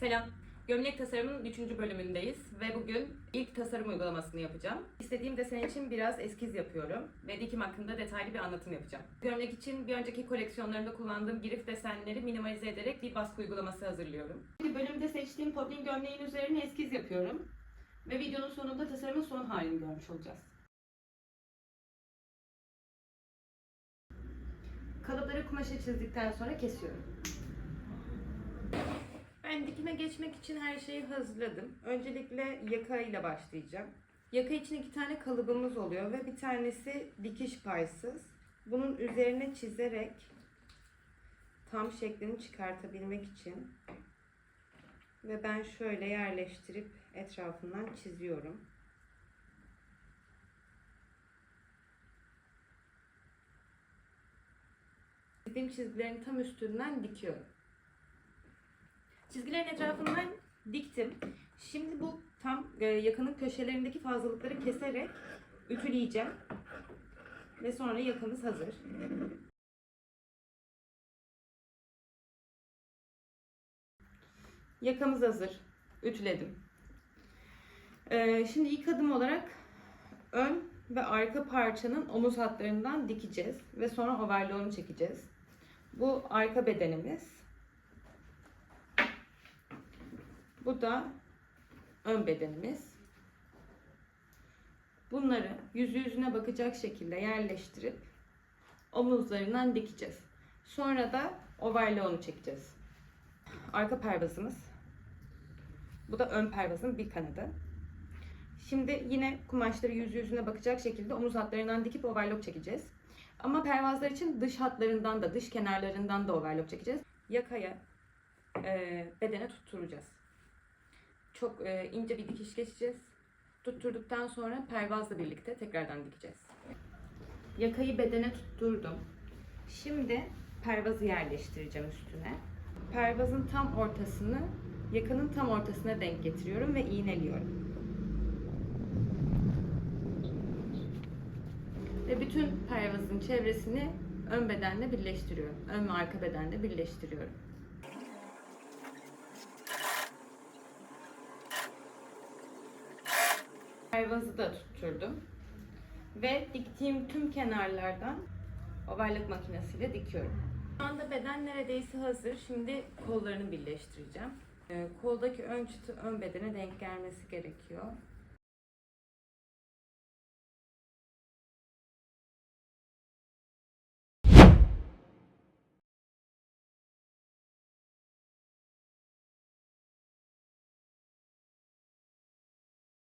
Selam. Gömlek tasarımının 3. bölümündeyiz ve bugün ilk tasarım uygulamasını yapacağım. İstediğim desen için biraz eskiz yapıyorum ve dikim hakkında detaylı bir anlatım yapacağım. Gömlek için bir önceki koleksiyonlarımda kullandığım girif desenleri minimalize ederek bir baskı uygulaması hazırlıyorum. Bir bölümde seçtiğim poplin gömleğin üzerine eskiz yapıyorum ve videonun sonunda tasarımın son halini görmüş olacağız. Kalıpları kumaşa çizdikten sonra kesiyorum. Ben dikime geçmek için her şeyi hazırladım. Öncelikle yaka ile başlayacağım. Yaka için iki tane kalıbımız oluyor ve bir tanesi dikiş paysız. Bunun üzerine çizerek tam şeklini çıkartabilmek için ve ben şöyle yerleştirip etrafından çiziyorum. Çizdiğim çizgilerin tam üstünden dikiyorum. Çizgilerin etrafından diktim. Şimdi bu tam e, yakanın köşelerindeki fazlalıkları keserek ütüleyeceğim. Ve sonra yakamız hazır. Yakamız hazır. Ütüledim. E, şimdi ilk adım olarak ön ve arka parçanın omuz hatlarından dikeceğiz. Ve sonra overlock'unu çekeceğiz. Bu arka bedenimiz. Bu da ön bedenimiz. Bunları yüzü yüzüne bakacak şekilde yerleştirip omuzlarından dikeceğiz. Sonra da overlock'unu çekeceğiz. Arka pervazımız. Bu da ön pervazın bir kanadı. Şimdi yine kumaşları yüzü yüzüne bakacak şekilde omuz hatlarından dikip overlock çekeceğiz. Ama pervazlar için dış hatlarından da dış kenarlarından da overlock çekeceğiz. Yakaya e, bedene tutturacağız çok e, ince bir dikiş geçeceğiz. Tutturduktan sonra pervazla birlikte tekrardan dikeceğiz. Yakayı bedene tutturdum. Şimdi pervazı yerleştireceğim üstüne. Pervazın tam ortasını yakanın tam ortasına denk getiriyorum ve iğneliyorum. Ve bütün pervazın çevresini ön bedenle birleştiriyorum. Ön ve arka bedenle birleştiriyorum. Pervazı da tutturdum. Ve diktiğim tüm kenarlardan ovarlık makinesiyle dikiyorum. Şu anda beden neredeyse hazır. Şimdi kollarını birleştireceğim. Ee, koldaki ön çıtı ön bedene denk gelmesi gerekiyor.